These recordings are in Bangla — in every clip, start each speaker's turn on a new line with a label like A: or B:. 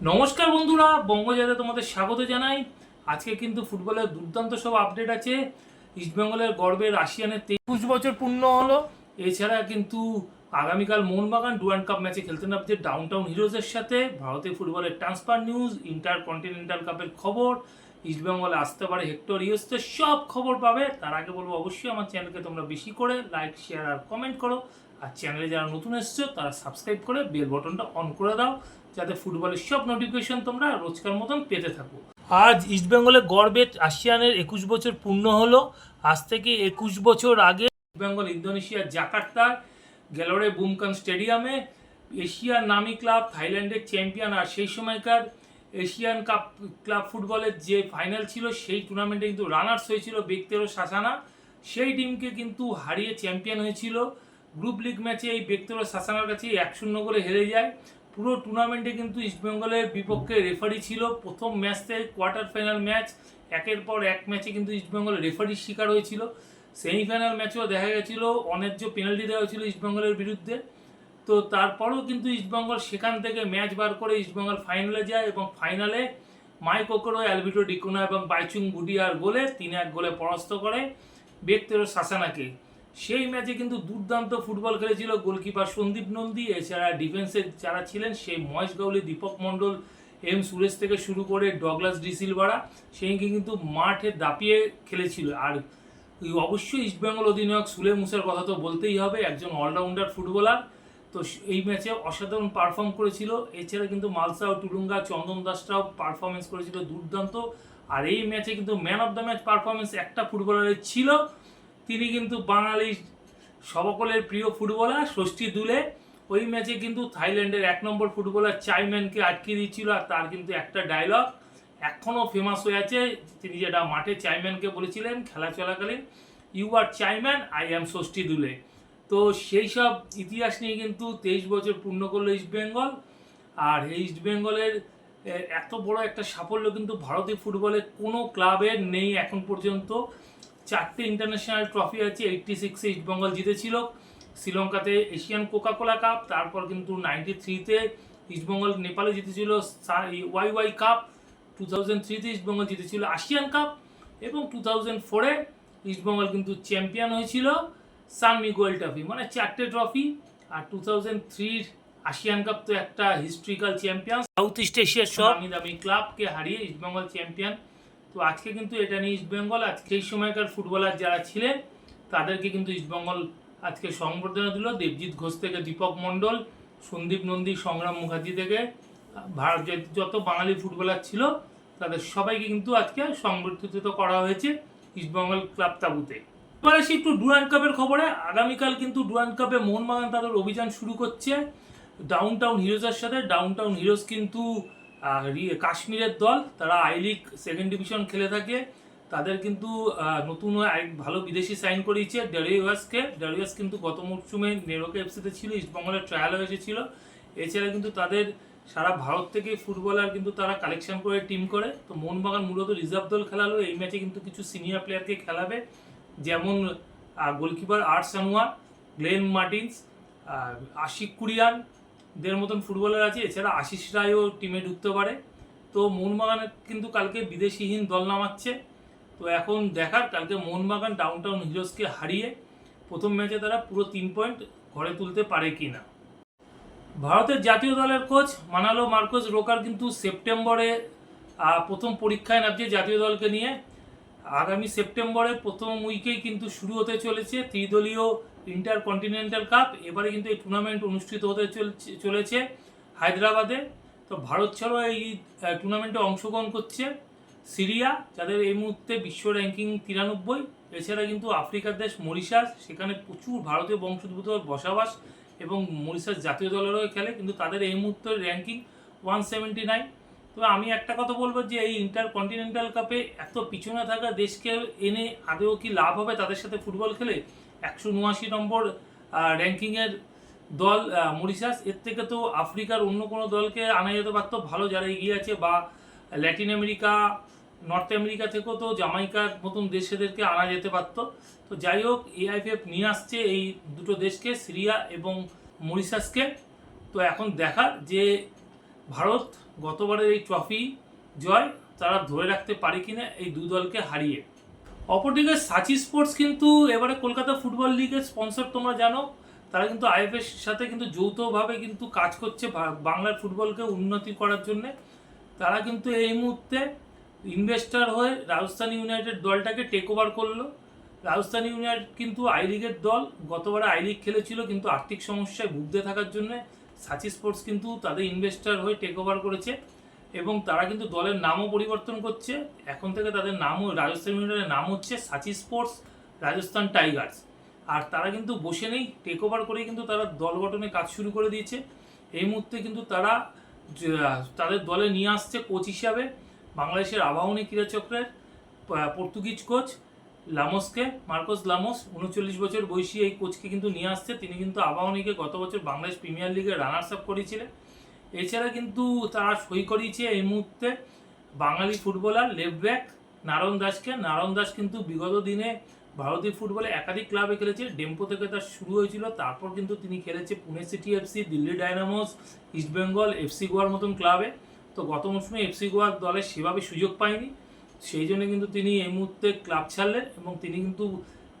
A: নমস্কার বন্ধুরা, বঙ্গজাতে তোমাদের স্বাগত জানাই। আজকে কিন্তু ফুটবলের দুর্দান্ত সব আপডেট আছে। ইস্টবেঙ্গলের গর্বের রাশিয়ানের তেইশ বছর পূর্ণ হলো। এছাড়া কিন্তু আগামীকাল মোহনবাগান ডুয়ান কাপ ম্যাচে খেলতে নামছে ডাউন টাউন হিরোজের সাথে। ভারতীয় ফুটবলের ট্রান্সফার নিউজ ইন্টার কন্টিনেন্টাল কাপের খবর ইস্টবেঙ্গলে আসতে পারে হেক্টর ইউসতে সব খবর পাবে। তার আগে বলব অবশ্যই আমার চ্যানেলকে তোমরা বেশি করে লাইক শেয়ার আর কমেন্ট করো। আর চ্যানেলে যারা নতুন এসছো, তারা সাবস্ক্রাইব করে বেল বটনটা অন করে দাও। যাতে ফুটবলের সব নোটিফিকেশন তোমরা রোজকার মতন পেতে থাকো। আজ ইস্টবেঙ্গলে গর্বে আসিয়ানের একুশ বছর পূর্ণ হলো। আজ থেকে একুশ বছর আগে ইস্টবেঙ্গল ইন্দোনেশিয়ার জাকার্তার গ্যালোরে বুমকান স্টেডিয়ামে এশিয়ার নামি ক্লাব থাইল্যান্ডের চ্যাম্পিয়ন আর সেই সময়কার এশিয়ান কাপ ক্লাব ফুটবলের যে ফাইনাল ছিল সেই টুর্নামেন্টে কিন্তু রানার্স হয়েছিল বেক্তেরো শাসানা সেই টিমকে কিন্তু হারিয়ে চ্যাম্পিয়ন হয়েছিল। গ্রুপ লিগ ম্যাচে এই বেক্তেরো শাসানার কাছে এক শূন্য করে হেরে যায়। পুরো টুর্নামেন্টে কিন্তু ইস্টবেঙ্গলের বিপক্ষে রেফারি ছিল। প্রথম ম্যাচ কোয়ার্টার ফাইনাল ম্যাচ একের পর এক ম্যাচে কিন্তু ইস্টবেঙ্গল রেফারির শিকার হয়েছিল। সেমিফাইনাল ম্যাচেও দেখা গেছিল অন্যায্য পেনাল্টি দেওয়া হয়েছিল ইস্টবেঙ্গলের বিরুদ্ধে। তো তারপরেও কিন্তু ইস্টবেঙ্গল সেখান থেকে ম্যাচ বার করে ইস্টবেঙ্গল ফাইনালে যায় এবং ফাইনালে মাইক ওকরো অ্যালবিটো ডিকোনা এবং বাইচুং গুডিয়ার গোলে তিন এক গোলে পরাস্ত করে। বেক্তেরো সাসানাকে সেই ম্যাচে কিন্তু দুর্দান্ত ফুটবল খেলেছিল গোলকিপার সন্দীপ নন্দী, এছাড়া ডিফেন্সের যারা ছিলেন সেই মহেশ গাউলি, দীপক মণ্ডল, এম সুরেশ থেকে শুরু করে ডগলাস ডিসিলভারা সেইকে কিন্তু মাঠে দাপিয়ে খেলেছিল। আর অবশ্যই ইস্টবেঙ্গল অধিনায়ক সুলে মুসার কথা তো বলতেই হবে, একজন অলরাউন্ডার ফুটবলার তো এই ম্যাচে অসাধারণ পারফর্ম করেছিল, এছাড়া কিন্তু মালসা ও টুলুঙ্গা চন্দন দাসরাও পারফরমেন্স করেছিল দুর্দান্ত। আর এই ম্যাচে কিন্তু man of the match performance একটা ফুটবলারের ছিল তিনি কিন্তু বাঙালি সবকলের প্রিয় ফুটবলার, ষষ্ঠী দুলে। ওই ম্যাচে কিন্তু থাইল্যান্ডের এক নম্বর ফুটবলার চাইম্যানকে আটকে দিয়েছিল আর তার কিন্তু একটা ডায়লগ এখনও ফেমাস হয়ে আছে। তিনি যেটা মাঠে চাইম্যানকে বলেছিলেন খেলা চলাকালীন ইউ আর চাইম্যান আই অ্যাম ষষ্ঠী দুলে। তো সেই সব ইতিহাস নিয়ে কিন্তু তেইশ বছর পূর্ণ করল ইস্ট বেঙ্গল আর ইস্ট বেঙ্গলের এত বড় একটা সাফল্য কিন্তু ভারতীয় ফুটবলের কোনো ক্লাবের নেই এখন পর্যন্ত। চারটে ইন্টারন্যাশনাল ট্রফি আছে এইটটি সিক্সে ইস্টবেঙ্গল জিতেছিল। শ্রীলঙ্কাতে এশিয়ান কোকাকোলা কাপ তারপর কিন্তু নাইনটি থ্রিতে ইস্টবেঙ্গল নেপালে জিতেছিল Y Y cup two thousand থ্রিতে ইস্টবেঙ্গল জিতেছিল আসিয়ান কাপ এবং টু থাউজেন্ড ফোরে ইস্টবেঙ্গল কিন্তু চ্যাম্পিয়ন হয়েছিল সান মিগুয়েল ট্রফি মানে চারটে ট্রফি আর টু থাউজেন্ড থ্রির আসিয়ান কাপ তো একটা হিস্ট্রিক্যাল চ্যাম্পিয়ন সাউথ ইস্ট এশিয়ার সব দামি দামি ক্লাবকে হারিয়ে ইস্টবেঙ্গল চ্যাম্পিয়ন তো আজকে কিন্তু এটা নিয়ে ইস্টবেঙ্গল আজকে এই সময়কার ফুটবলার যারা ছিলেন, তাদেরকে কিন্তু ইস্টবেঙ্গল আজকে সংবর্ধনা দিল। দেবজিৎ ঘোষ থেকে দীপক মণ্ডল, সন্দীপ নন্দী, সংগ্রাম মুখার্জি থেকে, ভারত যত বাঙালি ফুটবলার ছিল, তাদের সবাইকে কিন্তু আজকে সংবর্ধিত করা হয়েছে ইস্টবেঙ্গল ক্লাব তাবুতে। এবার আসি একটু ডুয়ান কাপের খবরে। আগামীকাল কিন্তু ডুয়ান কাপে মোহনবাগান তাদের অভিযান শুরু করছে। ডাউন টাউন হিরোজের সাথে ডাউন টাউন হিরোজ কিন্তু কাশ্মীরের দল, তারা আই লিগ সেকেন্ড ডিভিশন খেলে থাকে। তাদের কিন্তু নতুন এক ভালো বিদেশি সাইন করিয়েছে ডেরিওয়াসকে ডেরিওয়াস কিন্তু গত মরশুমে নেরোকে এফসিতে ছিল ইস্টবেঙ্গলের ট্রায়াল এসেছিল। এছাড়া কিন্তু তাদের সারা ভারত থেকে ফুটবলার কিন্তু তারা কালেকশন করে টিম করে। তো মোহনবাগান মূলত রিজার্ভ দল খেলালো, এই ম্যাচে কিন্তু কিছু সিনিয়র প্লেয়ারকে খেলাবে। যেমন গোলকিপার আর্টস আনোয়ার গ্লেন মার্টিন্স আশিক কুরিয়ান দের মতন ফুটবলার আছে, এছাড়া আশিস রায়ও টিমে ঢুকতে পারে। তো মোহনবাগানের কিন্তু কালকে বিদেশিহীন দল নামাচ্ছে। তো এখন দেখার, কালকে মোহনবাগান ডাউন টাউন হিরোজকে হারিয়ে প্রথম ম্যাচে তারা পুরো তিন পয়েন্ট ঘরে তুলতে পারে কি না ভারতের জাতীয় দলের কোচ মানালো মার্কোস রোকার কিন্তু সেপ্টেম্বরে প্রথম পরীক্ষায় নামছে জাতীয় দলকে নিয়ে। আগামী সেপ্টেম্বরে প্রথম উইকেই কিন্তু শুরু হতে চলেছে। ত্রিদলীয় ইন্টার কন্টিনেন্টাল কাপ, এবারে কিন্তু এই টুর্নামেন্ট অনুষ্ঠিত হতে চলছে হায়দ্রাবাদে। তো ভারত ছাড়াও এই টুর্নামেন্টে অংশগ্রহণ করছে সিরিয়া, যাদের এই মুহূর্তে বিশ্ব র্যাঙ্কিং তিরানব্বই। এছাড়া কিন্তু আফ্রিকার দেশ মরিশাস, সেখানে প্রচুর ভারতীয় বংশোদ্ভূত বসবাস এবং মরিশাস জাতীয় দলেরও খেলে, কিন্তু তাদের এই মুহূর্তে র্যাঙ্কিং ওয়ান সেভেন্টি নাইন তো আমি একটা কথা বলব যে এই ইন্টার কন্টিনেন্টাল কাপে এত পিছনে থাকা দেশকে এনে আদৌ কি লাভ হবে তাদের সাথে ফুটবল খেলে? একশো উনআশি নম্বর র্যাঙ্কিংয়ের দল মরিশাস। এর থেকে তো আফ্রিকার অন্য কোনো দলকে আনা যেতে পারতো। ভালো যারা এগিয়ে আছে বা ল্যাটিন আমেরিকা নর্থ আমেরিকা থেকেও তো জামাইকার মতন দেশেদেরকে আনা যেতে পারতো। তো যাই হোক এআইপিএফ নিয়ে আসছে এই দুটো দেশকে, সিরিয়া এবং মরিশাসকে। তো এখন দেখার যে ভারত গতবারের এই ট্রফি জয় তারা ধরে রাখতে পারে কিনা এই দু দলকে হারিয়ে। অপরদিকে সাচি স্পোর্টস কিন্তু এবারে কলকাতা ফুটবল লিগের স্পন্সর তোমরা জানো, তারা কিন্তু আইএফএর সাথে কিন্তু যৌথভাবে কিন্তু কাজ করছে বাংলার ফুটবলকে উন্নতি করার জন্যে। তারা কিন্তু এই মুহূর্তে ইনভেস্টার হয়ে রাজস্থান ইউনাইটেড দলটাকে টেক ওভার করল। রাজস্থান ইউনাইটেড কিন্তু আই লিগের দল, গতবারে আই লিগ খেলেছিল কিন্তু আর্থিক সমস্যায় ভুগতে থাকার জন্য সাচি স্পোর্টস কিন্তু তাদের ইনভেস্টার হয়ে টেক ওভার করেছে এবং তারা কিন্তু দলের নামও পরিবর্তন করছে। এখন থেকে তাদের নামও, রাজস্থান ইউনাইটেডের নাম হচ্ছে সাচি স্পোর্টস, রাজস্থান টাইগার্স। আর তারা কিন্তু বসে নেই টেক ওভার করে কিন্তু তারা দল গঠনে কাজ শুরু করে দিয়েছে। এই মুহূর্তে কিন্তু তারা তাদের দলে নিয়ে আসছে কোচ হিসাবে, বাংলাদেশের আবাহনী ক্রীড়াচক্রের প- পর্তুগিজ কোচ লামোসকে, মার্কোস লামোস, উনচল্লিশ বছর বয়সী এই কোচকে কিন্তু নিয়ে আসছে। তিনি কিন্তু আবাহনীকে গত বছর বাংলাদেশ প্রিমিয়ার লিগে রানার্স আপ করেছিলেন। এছাড়া কিন্তু তারা সই করিয়েছে এই মুহূর্তে Bengali footballer left back Narayan দাসকে। নারায়ণ দাস কিন্তু বিগত দিনে ভারতীয় ফুটবলে একাধিক ক্লাবে খেলেছে। ডেম্পো থেকে তার শুরু হয়েছিল। তারপর কিন্তু তিনি খেলেছে Pune city FC Delhi Dynamos, East Bengal FC গোয়ার মতন ক্লাবে। তো গত মৌসুমে এফসি গোয়ার দলে সেভাবে সুযোগ পায়নি। সেই জন্য কিন্তু তিনি এই মুহূর্তে ক্লাব ছাড়লেন এবং তিনি কিন্তু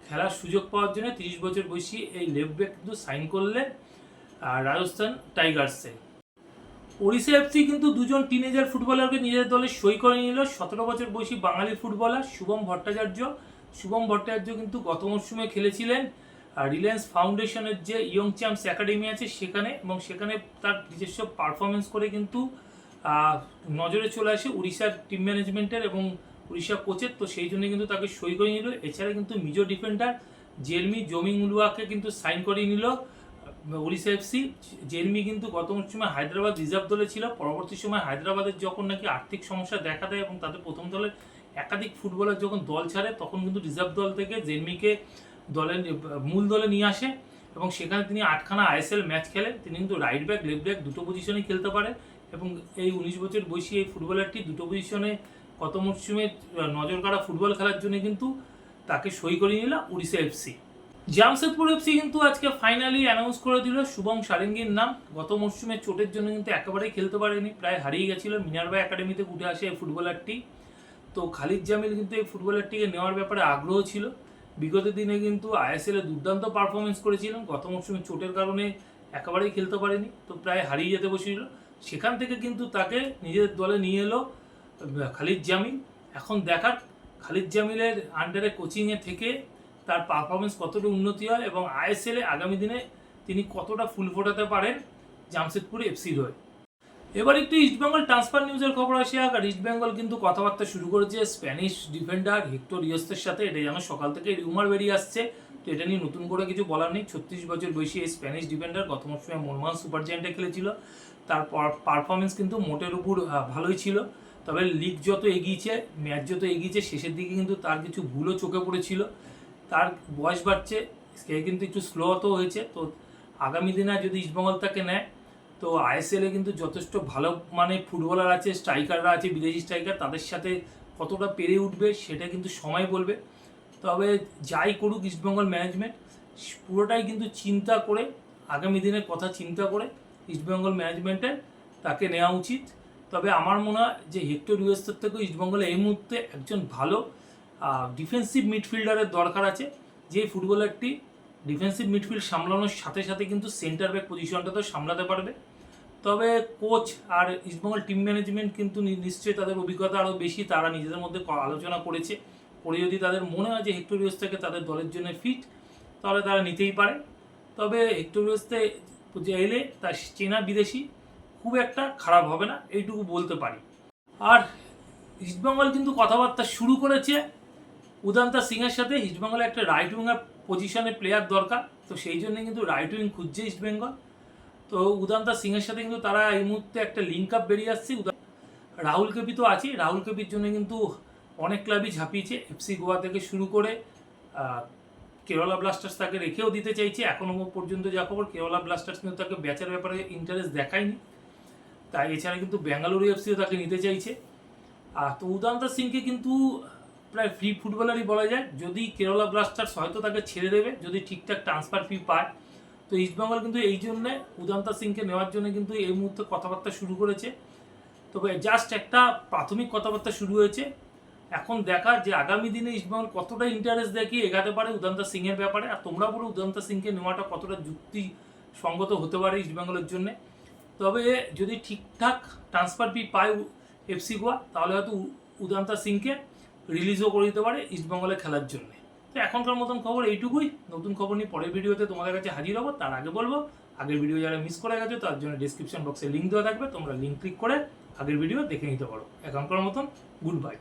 A: খেলার সুযোগ পাওয়ার জন্য তিরিশ বছর বয়সী এই লেফট ব্যাক কিন্তু সাইন করলেন, আর রাজস্থান টাইগার্সে। ওড়িশা এফসি কিন্তু দুজন টিনেজার ফুটবলারকে নিজের দলে সই করে নিল। সতেরো বছর বয়সী বাঙালি ফুটবলার শুভম ভট্টাচার্য। শুভম ভট্টাচার্য কিন্তু গত মরশুমে খেলেছিলেন রিলায়েন্স ফাউন্ডেশনের যে ইয়ং চ্যাম্পস একাডেমি আছে সেখানে, এবং সেখানে তার নিজস্ব পারফরমেন্স করে কিন্তু নজরে চলে আসে উড়িষ্যার টিম ম্যানেজমেন্টের এবং উড়িষ্যা কোচের, তো সেই জন্য কিন্তু তাকে সই করে নিল। এছাড়া কিন্তু মিজো ডিফেন্ডার জেলমি জমিং উলুয়াকে কিন্তু সাইন করিয়ে নিল উড়িষ্যা এফসি জেলমি কিন্তু গত সময় হায়দ্রাবাদ রিজার্ভ দলে ছিল, পরবর্তী সময় হায়দ্রাবাদের যখন নাকি আর্থিক সমস্যা দেখা দেয় এবং তাদের প্রথম দলের একাধিক ফুটবলার যখন দল ছাড়ে, তখন কিন্তু রিজার্ভ দল থেকে জেলমিকে দলের মূল দলে নিয়ে আসে এবং সেখানে তিনি আটখানা আইএসএল ম্যাচ খেলেন তিনি কিন্তু রাইট ব্যাক লেফট ব্যাক দুটো পজিশনে খেলতে পারে এবং এই উনিশ বছর বয়সী এই ফুটবলারটি দুটো পজিশনে গত মরশুমে নজর কাড়া ফুটবল খেলার জন্য কিন্তু তাকে সই করে নিল উড়িষ্যা এফসি জামশেদপুর এফসি কিন্তু আজকে ফাইনালি অ্যানাউন্স করে দিল শুভম সারেঙ্গির নাম। গত মরশুমে চোটের জন্য কিন্তু একেবারেই খেলতে পারেনি, প্রায় হারিয়ে গেছিল। মিনারবা একাডেমিতে উঠে আসে এই ফুটবলারটি তো খালিদ জামিল কিন্তু এই ফুটবলারটিকে নেওয়ার ব্যাপারে আগ্রহ ছিল। বিগত দিনে কিন্তু আইএসএল এ দুর্দান্ত পারফরমেন্স করেছিলেন গত মরশুমে চোটের কারণে একেবারেই খেলতে পারেনি, তো প্রায় হারিয়ে যেতে বসেছিল সেখান থেকে কিন্তু তাকে নিজের দলে নিয়ে এলো খালিদ জামিল। এখন দেখার খালিদ জামিলের আন্ডারে কোচিংয়ে থেকে তার পারফরমেন্স কতটা উন্নতি হয় এবং আইএসএলে আগামী দিনে তিনি কতটা ফুল ফোটাতে পারেন জামশেদপুর এফসির হয়ে। এবার একটু ইস্টবেঙ্গল ট্রান্সফার নিউজের খবর আসে আর ইস্টবেঙ্গল কিন্তু কথাবার্তা শুরু করেছে স্প্যানিশ ডিফেন্ডার হেক্টর ইয়স্তের সাথে। এটা যেন সকাল থেকে রিউমার বেরিয়ে আসছে। তো এটা নিয়ে নতুন করে কিছু বলার নেই। ছত্রিশ বছর বয়সী এই স্প্যানিশ ডিফেন্ডার গত মরশুমে মোহনবাগান সুপার জায়েন্টে খেলেছিল। তার পারফরমেন্স কিন্তু মোটের উপর ভালোই ছিল। তবে লিগ যত এগিয়েছে ম্যাচ যত এগিয়েছে, শেষের দিকে কিন্তু তার কিছু ভুলও চোখে পড়েছিল। তার বয়স বাড়ছে সে কিন্তু একটু স্লো তো হয়েছে। তো আগামী দিনে যদি ইস্টবেঙ্গল তাকে নেয়, তো আইএসএলে কিন্তু যথেষ্ট ভালো মানে ফুটবলার আছে স্ট্রাইকাররা আছে, বিদেশি স্ট্রাইকার তাদের সাথে কতটা পেরে উঠবে সেটা কিন্তু সময় বলবে। তবে যাই করুক ইস্টবেঙ্গল ম্যানেজমেন্ট পুরোটাই কিন্তু চিন্তা করে, আগামী দিনের কথা চিন্তা করে ইস্টবেঙ্গল ম্যানেজমেন্টের তাকে নেওয়া উচিত। তবে আমার মনে হয় যে হেক্টর ইউএসের থেকেও ইস্টবেঙ্গলে এই মুহূর্তে একজন ভালো ডিফেন্সিভ মিডফিল্ডারের দরকার আছে, যে ফুটবলারটি ডিফেন্সিভ মিডফিল্ড সামলানোর সাথে সাথে কিন্তু সেন্টার ব্যাক পজিশনটাতেও সামলাতে পারবে। তবে কোচ আর ইস্টবেঙ্গল টিম ম্যানেজমেন্ট কিন্তু নিশ্চয়ই তাদের অভিজ্ঞতা আরও বেশি, তারা নিজেদের মধ্যে আলোচনা করেছে। করে যদি তাদের মনে হয় যে হেক্টোরিয়াস থেকে তাদের দলের জন্য ফিট তাহলে তারা নিতেই পারে। তবে হেক্টোরিয়াসতে যে এলে তার চেনা বিদেশি খুব একটা খারাপ হবে না, এইটুকু বলতে পারি। আর ইস্টবেঙ্গল কিন্তু কথাবার্তা শুরু করেছে। উদান্তা সিংয়ের সাথে ইস্টবেঙ্গলে একটা রাইট উইঙ্গার পজিশনে প্লেয়ার দরকার, তো সেই জন্য কিন্তু রাইট উইং খুঁজছে ইস্টবেঙ্গল তো উদান্তা সিংয়ের সাথে কিন্তু তারা এই মুহূর্তে একটা লিঙ্ক আপ বেরিয়ে আসছে। রাহুল কেপি তো আছে রাহুল কেপির জন্য কিন্তু অনেক ক্লাবই ঝাঁপিয়েছে। এফসি গোয়া থেকে শুরু করে কেরালা ব্লাস্টার্স তাকে রেখেও দিতে চাইছে। এখনও পর্যন্ত যা খবর কেরালা ব্লাস্টার্স কিন্তু তাকে ব্যাচের ব্যাপারে ইন্টারেস্ট দেখায়নি। তাই এছাড়া কিন্তু বেঙ্গালুরু এফসিও তাকে নিতে চাইছে। আর তো উদান্তা সিংকে কিন্তু প্রায় ফ্রি ফুটবলারই বলা যায়। যদি কেরালা ব্লাস্টার্স হয়তো তাকে ছেড়ে দেবে, যদি ঠিকঠাক ট্রান্সফার ফি পায়। তো ইস্টবেঙ্গল কিন্তু এই জন্যে, উদান্তা সিংকে নেওয়ার জন্য কিন্তু এই মুহূর্তে কথাবার্তা শুরু করেছে। তবে জাস্ট একটা প্রাথমিক কথাবার্তা শুরু হয়েছে। এখন দেখার যে আগামী দিনে ইস্টবেঙ্গল কতটা ইন্টারেস্ট দেখিয়ে এগাতে পারে উদান্তা সিংয়ের ব্যাপারে। আর তোমরা বলো উদান্তা সিংকে নেওয়াটা কতটা যুক্তি সঙ্গত হতে পারে ইস্টবেঙ্গলের জন্য। তবে যদি ঠিকঠাক ট্রান্সফার ফি পায় এফসি গোয়া, তাহলে হয়তো উদান্তা সিংকে রিলিজও করে দিতে পারে ইস্টবেঙ্গলে খেলার জন্য। তো এখনকার মতন খবর এইটুকুই। নতুন খবর নিয়ে পরের ভিডিওতে তোমাদের কাছে হাজির হব। তার আগে বলব, আগের ভিডিও যারা মিস করে গেছো, তার জন্য ডিসক্রিপশন বক্সে লিঙ্ক দেওয়া থাকবে। তোমরা লিঙ্ক ক্লিক করে আগের ভিডিও দেখে নিতে পারো। এখনকার মতন গুড বাই